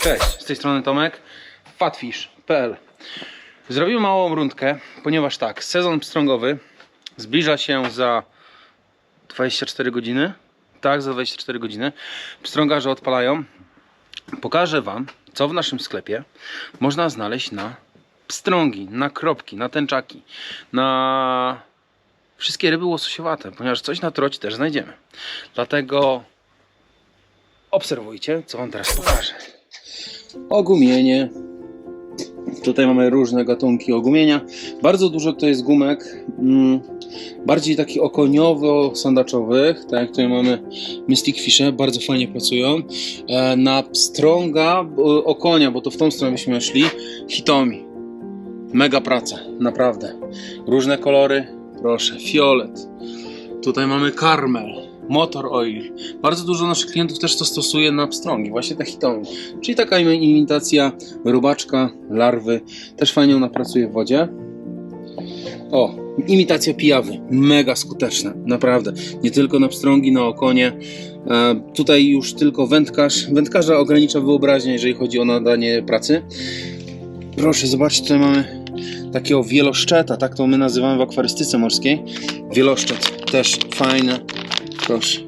Cześć, z tej strony Tomek, fatfish.pl Zrobimy małą rundkę, ponieważ tak, sezon pstrągowy zbliża się za 24 godziny. Tak, za 24 godziny. Pstrągarze odpalają. Pokażę Wam, co w naszym sklepie można znaleźć na pstrągi, na kropki, na tęczaki, na wszystkie ryby łososiowate, ponieważ coś na trocie też znajdziemy. Dlatego obserwujcie, co Wam teraz pokażę. Ogumienie. Tutaj mamy różne gatunki ogumienia. Bardzo dużo to jest gumek. Mm, bardziej takich okoniowo-sandaczowych. Tak tutaj mamy Mystic Fishe, bardzo fajnie pracują. E, na pstrąga okonia, bo to w tą stronę byśmy szli. Hitomi. Mega praca, naprawdę. Różne kolory. Proszę, fiolet. Tutaj mamy karmel. Motor oil. Bardzo dużo naszych klientów też to stosuje na pstrągi, właśnie te hitomi. Czyli taka im- imitacja robaczka, larwy. Też fajnie ona pracuje w wodzie. O, imitacja pijawy. Mega skuteczna, naprawdę. Nie tylko na pstrągi, na okonie. E, tutaj już tylko wędkarz. Wędkarza ogranicza wyobraźnię, jeżeli chodzi o nadanie pracy. Proszę, zobaczcie, tutaj mamy takiego wieloszczeta, tak to my nazywamy w akwarystyce morskiej. Wieloszczet, też fajne. Proszę.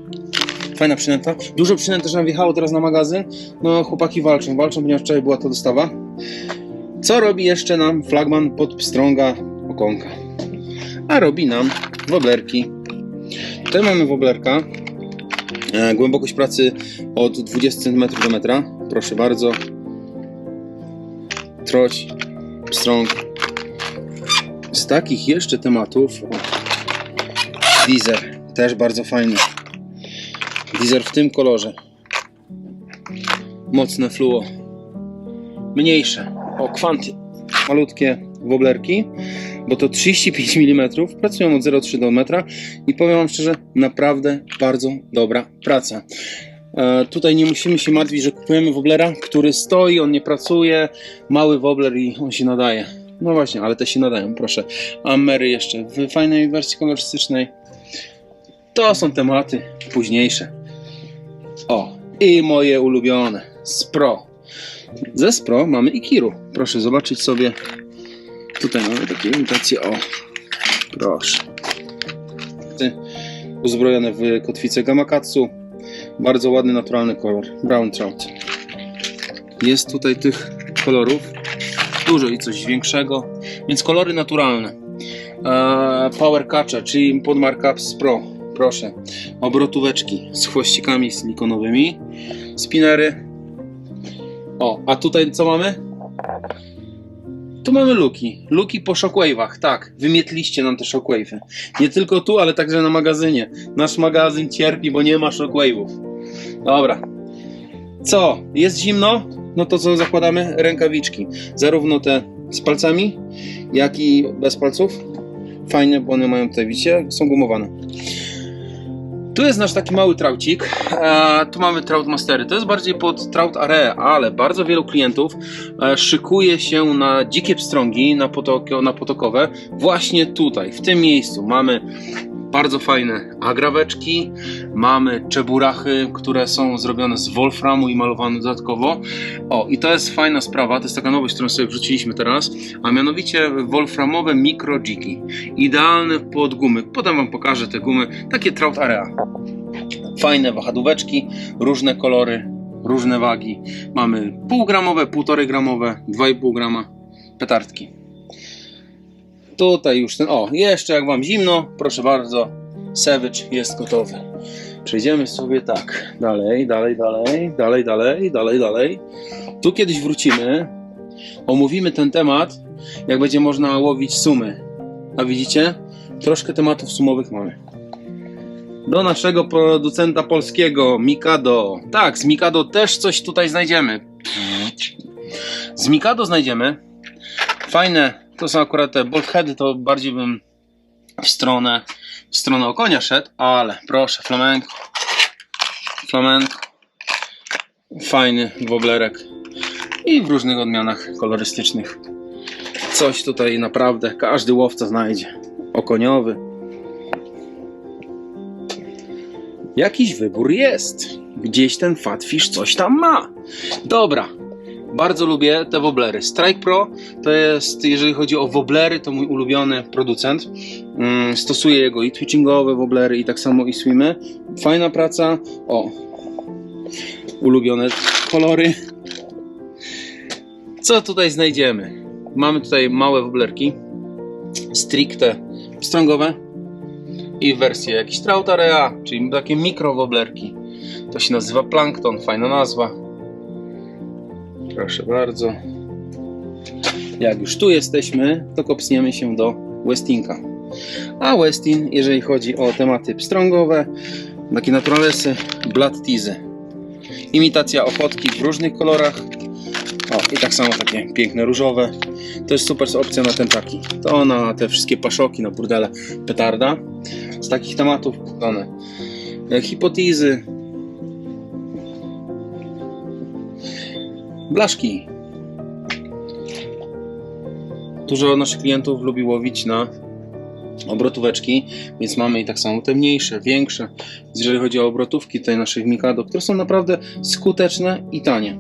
Fajna przynęta. Dużo przynęt też nam wjechało teraz na magazyn. No, chłopaki walczą, walczą, ponieważ wczoraj była to dostawa. Co robi jeszcze nam flagman pod pstrąga okonka? A robi nam woblerki. Tutaj mamy woblerka. E, głębokość pracy od 20 cm do metra. Proszę bardzo. Troć, pstrąg. Z takich jeszcze tematów. Deezer, też bardzo fajny. Deezer w tym kolorze. Mocne fluo. Mniejsze. O, kwanty. Malutkie woblerki, bo to 35 mm. Pracują od 0,3 do metra i powiem Wam szczerze, naprawdę bardzo dobra praca. E, tutaj nie musimy się martwić, że kupujemy woblera, który stoi, on nie pracuje, mały wobler i on się nadaje. No właśnie, ale te się nadają, proszę. Amery jeszcze w fajnej wersji kolorystycznej. To są tematy późniejsze. O, i moje ulubione. Spro. Ze Spro mamy Ikiru. Proszę zobaczyć sobie. Tutaj mamy takie imitacje. O, proszę. Uzbrojone w kotwicę Gamakatsu. Bardzo ładny, naturalny kolor. Brown trout. Jest tutaj tych kolorów dużo i coś większego, więc kolory naturalne. Eee, Power Catcher, czyli podmarka Pro. Proszę. Obrotóweczki z chwościkami silikonowymi. Spinery. O, a tutaj co mamy? Tu mamy luki. Luki po shockwave'ach, tak. Wymietliście nam te shockwave'y. Nie tylko tu, ale także na magazynie. Nasz magazyn cierpi, bo nie ma shockwave'ów. Dobra. Co? Jest zimno? No to co zakładamy? Rękawiczki. Zarówno te z palcami, jak i bez palców. Fajne, bo one mają tutaj, widzicie, są gumowane. Tu jest nasz taki mały traucik. E, tu mamy trout mastery. To jest bardziej pod trout area, ale bardzo wielu klientów e, szykuje się na dzikie pstrągi, na, potoko, na potokowe. Właśnie tutaj, w tym miejscu mamy bardzo fajne agraweczki, mamy czeburachy, które są zrobione z wolframu i malowane dodatkowo. O, i to jest fajna sprawa, to jest taka nowość, którą sobie wrzuciliśmy teraz, a mianowicie wolframowe mikro dziki. Idealne pod gumy. Potem wam pokażę te gumy, takie trout area. Fajne wahadłóweczki, różne kolory, różne wagi. Mamy półgramowe, półtorej gramowe, 2,5 grama petardki. Tutaj już ten, o, jeszcze jak wam zimno, proszę bardzo, Savage jest gotowy. Przejdziemy sobie tak, dalej, dalej, dalej, dalej, dalej, dalej, dalej. Tu kiedyś wrócimy, omówimy ten temat, jak będzie można łowić sumy. A widzicie? Troszkę tematów sumowych mamy. Do naszego producenta polskiego, Mikado. Tak, z Mikado też coś tutaj znajdziemy. Z Mikado znajdziemy fajne, to są akurat te bulkheady, to bardziej bym w stronę, w stronę okonia szedł, ale proszę, flamenko, flamenko, fajny woblerek i w różnych odmianach kolorystycznych. Coś tutaj naprawdę każdy łowca znajdzie. Okoniowy. Jakiś wybór jest. Gdzieś ten fatfish coś tam ma. Dobra. Bardzo lubię te woblery. Strike Pro to jest, jeżeli chodzi o woblery, to mój ulubiony producent. Mm, Stosuję jego i twitchingowe woblery, i tak samo i swimy. Fajna praca. O, ulubione kolory. Co tutaj znajdziemy? Mamy tutaj małe woblerki, stricte strągowe i wersje jakieś Trautarea, czyli takie mikro woblerki. To się nazywa Plankton, fajna nazwa. Proszę bardzo. Jak już tu jesteśmy, to kopsniemy się do Westinka. A Westin, jeżeli chodzi o tematy pstrągowe, takie naturalesy, Blood Teasy. Imitacja ochotki w różnych kolorach. O, i tak samo takie piękne różowe. To jest super opcja na tęczaki. To na te wszystkie paszoki, na burdele petarda. Z takich tematów dane. Hipotizy. Blaszki. Dużo naszych klientów lubi łowić na obrotóweczki, więc mamy i tak samo te mniejsze, większe. Jeżeli chodzi o obrotówki tutaj naszych Mikado, które są naprawdę skuteczne i tanie.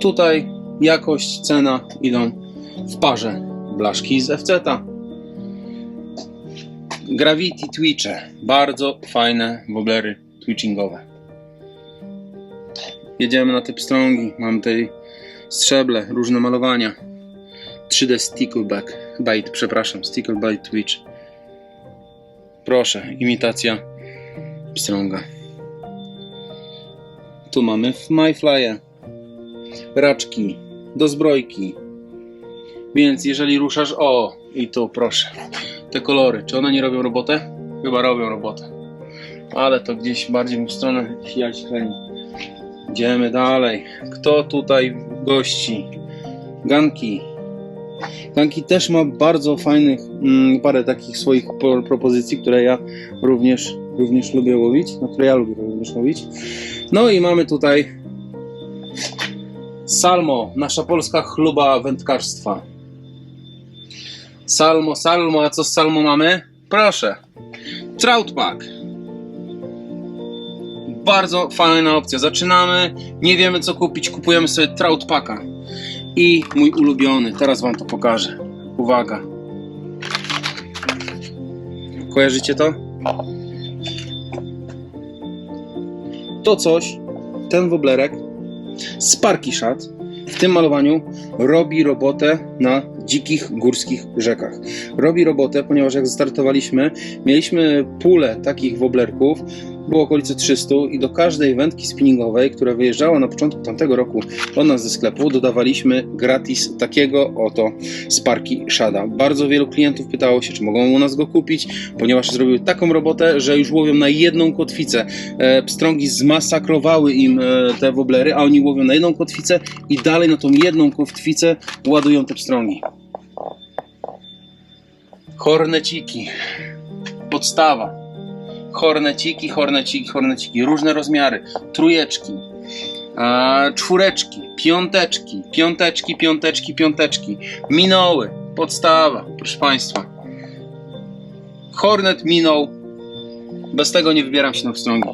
Tutaj jakość, cena idą w parze. Blaszki z FZ-a. Gravity Twitche. Bardzo fajne woblery twitchingowe. Jedziemy na te pstrągi. Mam tutaj strzeble, różne malowania. 3D Stickleback. Bite, przepraszam. Stickleback Twitch. Proszę, imitacja pstrąga. Tu mamy MyFly'e raczki do zbrojki. Więc jeżeli ruszasz, o i tu proszę, te kolory, czy one nie robią robotę? Chyba robią robotę. Ale to gdzieś bardziej w stronę sijać kleni. Idziemy dalej. Kto tutaj gości? Ganki. Ganki też ma bardzo fajnych, mm, parę takich swoich pro- propozycji, które ja również, również lubię łowić, na które ja lubię również łowić. No i mamy tutaj Salmo, nasza polska chluba wędkarstwa. Salmo, Salmo, a co z Salmo mamy? Proszę. Troutpack. Bardzo fajna opcja. Zaczynamy, nie wiemy co kupić, kupujemy sobie Troutpacka. I mój ulubiony, teraz wam to pokażę. Uwaga. Kojarzycie to? To coś, ten woblerek, Sparky Shot w tym malowaniu robi robotę na dzikich górskich rzekach. Robi robotę, ponieważ jak startowaliśmy, mieliśmy pulę takich woblerków, było okolice 300 i do każdej wędki spinningowej, która wyjeżdżała na początku tamtego roku od nas ze sklepu, dodawaliśmy gratis takiego oto Sparky Shada. Bardzo wielu klientów pytało się, czy mogą u nas go kupić, ponieważ zrobiły taką robotę, że już łowią na jedną kotwicę. E, pstrągi zmasakrowały im e, te woblery, a oni łowią na jedną kotwicę i dalej na tą jedną kotwicę ładują te pstrągi. Horneciki. Podstawa. Horneciki, horneciki, horneciki. Różne rozmiary. Trójeczki. A, czwóreczki, piąteczki, piąteczki, piąteczki, piąteczki. Minoły. Podstawa, proszę Państwa. Hornet minął. Bez tego nie wybieram się na pstrągi.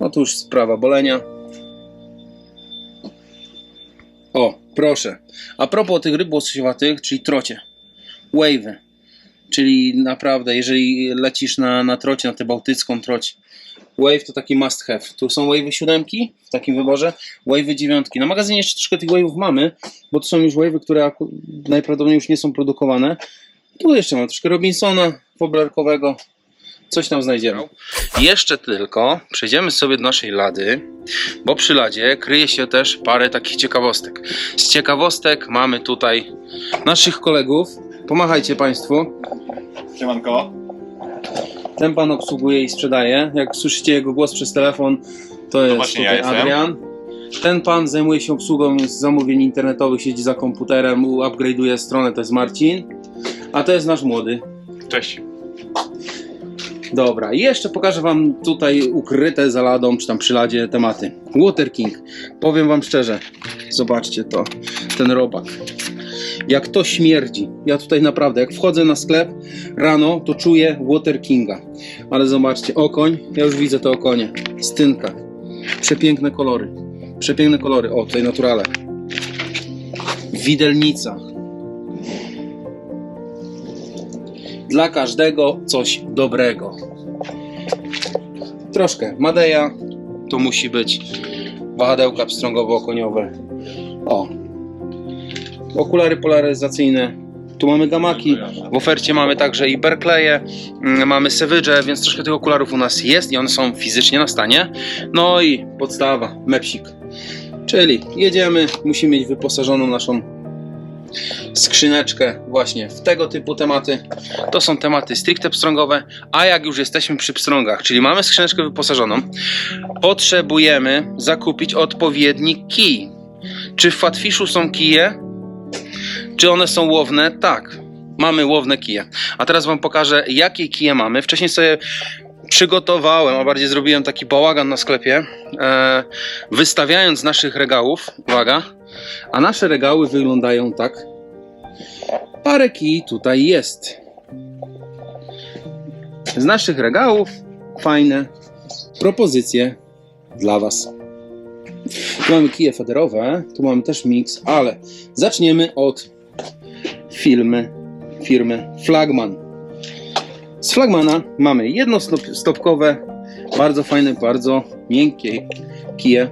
No już sprawa bolenia. O, proszę. A propos tych ryb czyli trocie. Wave'y. Czyli naprawdę, jeżeli lecisz na, na trocie, na tę bałtycką troć, Wave to taki must have. Tu są Wave'y siódemki w takim wyborze, Wave'y dziewiątki. Na magazynie jeszcze troszkę tych Wave'ów mamy, bo to są już Wave'y, które najprawdopodobniej już nie są produkowane. Tu jeszcze mam troszkę Robinsona woblerkowego. Coś tam znajdziemy. Jeszcze tylko przejdziemy sobie do naszej lady, bo przy ladzie kryje się też parę takich ciekawostek. Z ciekawostek mamy tutaj naszych kolegów. Pomachajcie Państwu. Siemanko. Ten pan obsługuje i sprzedaje. Jak słyszycie jego głos przez telefon, to jest właśnie ja tutaj jestem. Adrian. Ten pan zajmuje się obsługą zamówień internetowych, siedzi za komputerem, upgrade'uje stronę, to jest Marcin. A to jest nasz młody. Cześć. Dobra, i jeszcze pokażę wam tutaj ukryte za ladą, czy tam przy ladzie tematy. Water King. Powiem wam szczerze, zobaczcie to, ten robak. Jak to śmierdzi. Ja tutaj naprawdę, jak wchodzę na sklep rano, to czuję Water Kinga. Ale zobaczcie, okoń, ja już widzę to okonie. Stynka. Przepiękne kolory. Przepiękne kolory. O, tutaj naturale. Widelnica. Dla każdego coś dobrego. Troszkę Madeja. To musi być wahadełka pstrągowo-okoniowe. O. Okulary polaryzacyjne. Tu mamy gamaki. W ofercie mamy także i Berkleye, mm, mamy Savage, więc troszkę tych okularów u nas jest i one są fizycznie na stanie. No i podstawa, mepsik. Czyli jedziemy, musimy mieć wyposażoną naszą skrzyneczkę właśnie w tego typu tematy. To są tematy stricte pstrągowe, a jak już jesteśmy przy pstrągach, czyli mamy skrzyneczkę wyposażoną, potrzebujemy zakupić odpowiedni kij. Czy w Fatfishu są kije? Czy one są łowne? Tak. Mamy łowne kije. A teraz Wam pokażę, jakie kije mamy. Wcześniej sobie przygotowałem, a bardziej zrobiłem taki bałagan na sklepie, e, wystawiając naszych regałów. Uwaga. A nasze regały wyglądają tak. Parę kij tutaj jest. Z naszych regałów fajne propozycje dla Was. Tu mamy kije federowe, tu mamy też mix, ale zaczniemy od firmy, firmy Flagman. Z Flagmana mamy jednostopkowe, bardzo fajne, bardzo miękkie kije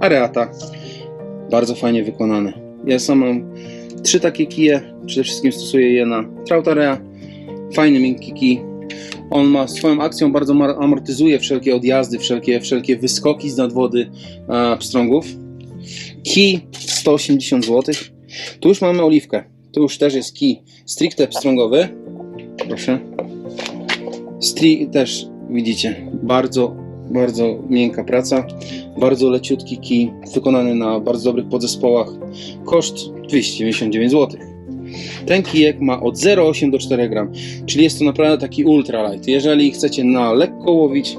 Areata. Bardzo fajnie wykonane. Ja sam mam trzy takie kije. Przede wszystkim stosuję je na Trautarea. Fajny, miękki kij. On ma swoją akcją bardzo amortyzuje wszelkie odjazdy, wszelkie, wszelkie wyskoki z nadwody pstrągów. Kij 180 zł. Tu już mamy oliwkę. Tu już też jest kij stricte pstrągowy. Proszę. Stri też widzicie, bardzo, bardzo miękka praca. Bardzo leciutki kij, wykonany na bardzo dobrych podzespołach. Koszt 299 zł. Ten kijek ma od 0,8 do 4 gram, czyli jest to naprawdę taki ultralight. Jeżeli chcecie na lekko łowić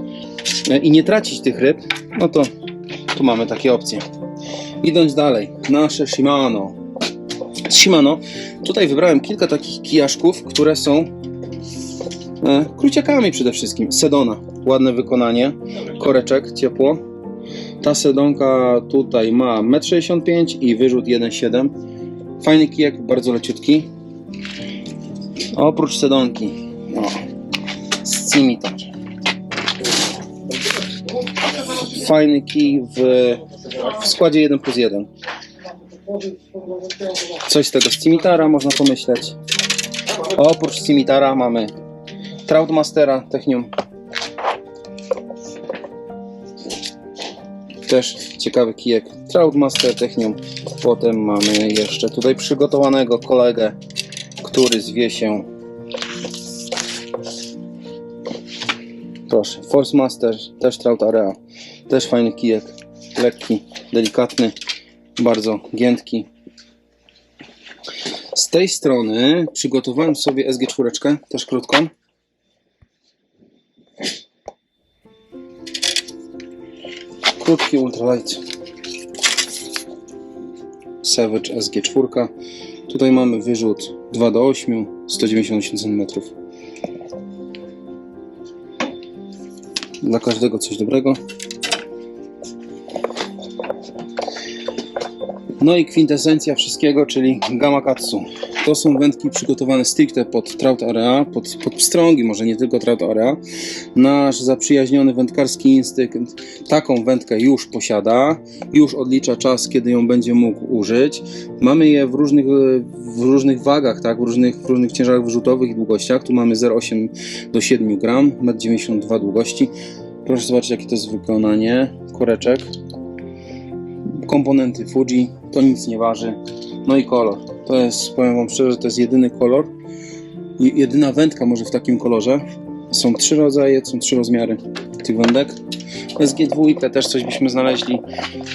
e, i nie tracić tych ryb, no to tu mamy takie opcje. Idąc dalej, nasze Shimano. Z Shimano tutaj wybrałem kilka takich kijaszków, które są e, przede wszystkim. Sedona, ładne wykonanie, koreczek, ciepło. Ta sedonka tutaj ma 1,65 m i wyrzut 1,7 Fajny kijek, bardzo leciutki. Oprócz sedonki, o, scimitar. Fajny kij w, w składzie 1 plus 1. Coś z tego scimitara można pomyśleć. Oprócz scimitara mamy Troutmastera Technium. Też ciekawy kijek Troutmaster Technium. Potem mamy jeszcze tutaj przygotowanego kolegę, który zwie się Proszę, Force Master, też Trout Area. Też fajny kijek, lekki, delikatny, bardzo giętki. Z tej strony przygotowałem sobie SG4, też krótką. Krótki ultralight. Savage SG4. Tutaj mamy wyrzut 2 do 8, 198 cm. Dla każdego coś dobrego. No i kwintesencja wszystkiego, czyli Gamakatsu. To są wędki przygotowane stricte pod trout area, pod, pod pstrągi, może nie tylko trout area. Nasz zaprzyjaźniony wędkarski instynkt taką wędkę już posiada, już odlicza czas, kiedy ją będzie mógł użyć. Mamy je w różnych, w różnych wagach, tak? w, różnych, w różnych ciężarach wyrzutowych i długościach. Tu mamy 0,8 do 7 gram, 1,92 m długości. Proszę zobaczyć, jakie to jest wykonanie. Koreczek. Komponenty Fuji, to nic nie waży. No i kolor. To jest, powiem Wam szczerze, to jest jedyny kolor. Jedyna wędka może w takim kolorze. Są trzy rodzaje, są trzy rozmiary tych wędek. SG2 też coś byśmy znaleźli.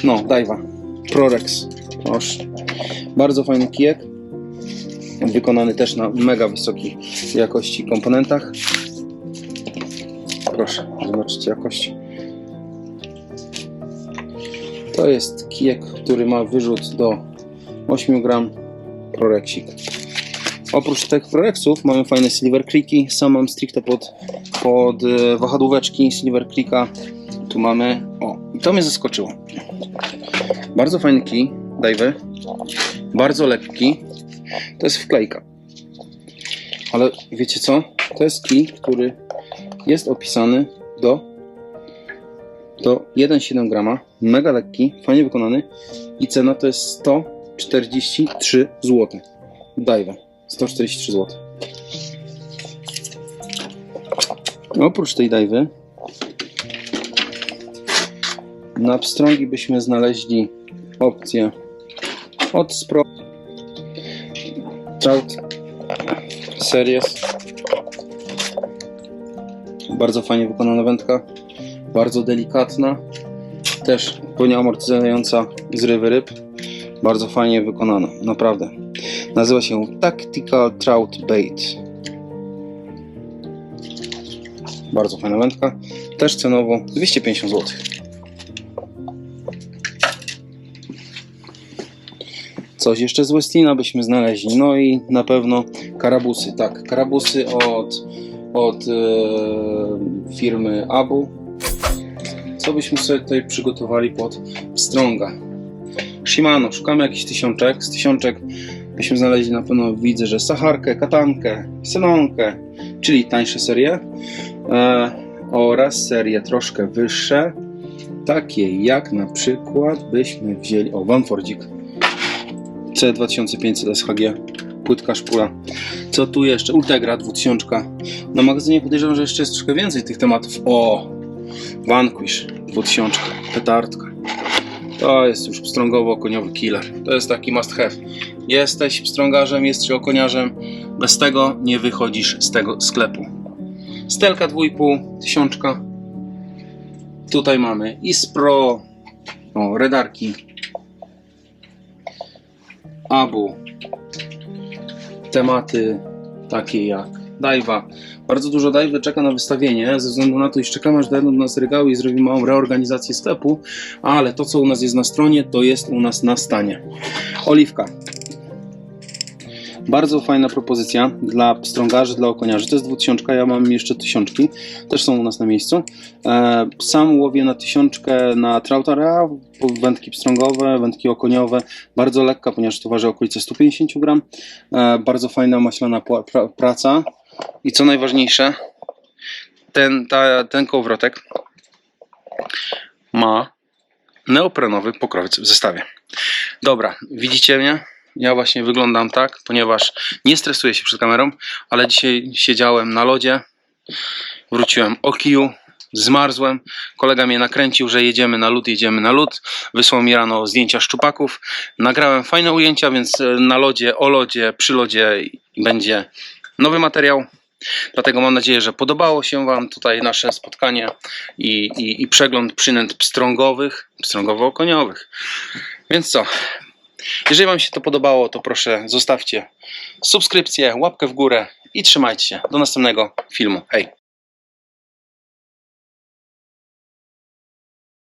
No, Daiwa. Prorex. Proszę. Bardzo fajny kijek. Wykonany też na mega wysokiej jakości komponentach. Proszę, zobaczycie jakość. To jest kijek, który ma wyrzut do 8 gram Prorexik. Oprócz tych Prorexów mamy fajne Silver Creeki. Sam mam stricte pod, pod e, wahadłóweczki Silver Creeka. Tu mamy. O, i to mnie zaskoczyło. Bardzo fajny kij, Dajwy. Bardzo lekki. To jest wklejka. Ale wiecie co? To jest kij, który jest opisany do, do 1,7 grama. Mega lekki, fajnie wykonany. I cena to jest 143 zł. Dajwę. 143 zł. Oprócz tej dajwy na pstrągi byśmy znaleźli opcję od Spro Trout Series bardzo fajnie wykonana wędka bardzo delikatna też płynie amortyzująca zrywy ryb bardzo fajnie wykonana, naprawdę nazywa się Tactical Trout Bait bardzo fajna wędka też cenowo 250 zł Coś jeszcze z Westina byśmy znaleźli. No i na pewno karabusy. Tak, karabusy od, od e, firmy Abu. Co byśmy sobie tutaj przygotowali pod Stronga? Shimano. Szukamy jakichś tysiączek. Z tysiączek byśmy znaleźli na pewno, widzę, że Saharkę, Katankę, Senonkę, czyli tańsze serie e, oraz serie troszkę wyższe, takie jak na przykład byśmy wzięli, o, Vanfordzik C2500 SHG, płytka szpula. Co tu jeszcze? Ultegra 2000. Na magazynie podejrzewam, że jeszcze jest troszkę więcej tych tematów. O! Vanquish 2000, petardka. To jest już pstrągowo-koniowy killer. To jest taki must have. Jesteś pstrągarzem, jesteś okoniarzem. Bez tego nie wychodzisz z tego sklepu. Stelka 2,5, tysiączka. Tutaj mamy Ispro, o, redarki, Abu. Tematy takie jak Dajwa. Bardzo dużo Dajwy czeka na wystawienie, ze względu na to, iż czekamy aż dojdą do nas regały i zrobimy małą reorganizację sklepu, ale to, co u nas jest na stronie, to jest u nas na stanie. Oliwka. Bardzo fajna propozycja dla pstrągarzy, dla okoniarzy. To jest 2000, ja mam jeszcze tysiączki, też są u nas na miejscu. E, Sam łowię na tysiączkę na trautara, wędki pstrągowe, wędki okoniowe. Bardzo lekka, ponieważ to waży okolice 150 gram. E, Bardzo fajna, maślana praca. I co najważniejsze, ten, ta, ten kołowrotek ma neoprenowy pokrowiec w zestawie. Dobra, widzicie mnie? Ja właśnie wyglądam tak, ponieważ nie stresuję się przed kamerą, ale dzisiaj siedziałem na lodzie, wróciłem o kiju, zmarzłem. Kolega mnie nakręcił, że jedziemy na lód, jedziemy na lód. Wysłał mi rano zdjęcia szczupaków. Nagrałem fajne ujęcia, więc e, na lodzie, o lodzie, przy lodzie będzie nowy materiał. Dlatego mam nadzieję, że podobało się Wam tutaj nasze spotkanie i, i, i przegląd przynęt pstrągowych, pstrągowo-koniowych. Więc co? Jeżeli Wam się to podobało, to proszę zostawcie subskrypcję, łapkę w górę i trzymajcie się. Do następnego filmu. Hej!